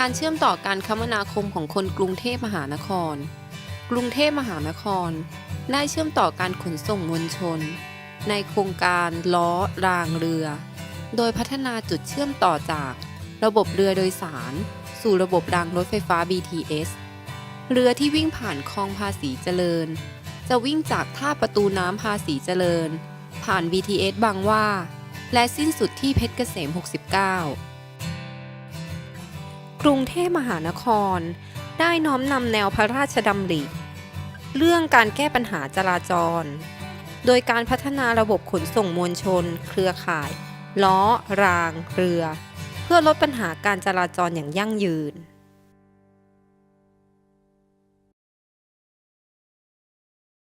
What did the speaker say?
การเชื่อมต่อการคมนาคมของคนกรุงเทพมหานคร กรุงเทพมหานคร ได้เชื่อมต่อการขนส่งมวลชน ในโครงการล้อรางเรือ โดยพัฒนาจุดเชื่อมต่อจากระบบเรือโดยสาร สู่ระบบรางรถไฟฟ้า BTS เรือที่วิ่งผ่านคลองภาษีเจริญ จะวิ่งจากท่าประตูน้ำภาษีเจริญ ผ่าน BTS บางว่า และสิ้นสุดที่เพชรเกษม 69 กรุงเทพมหานคร ได้น้อมนำแนวพระราชดำริ เรื่องการแก้ปัญหาจราจร โดยการพัฒนาระบบขนส่งมวลชน เครือข่าย ล้อ ราง เรือ เพื่อลดปัญหาการจราจรอย่างยั่งยืน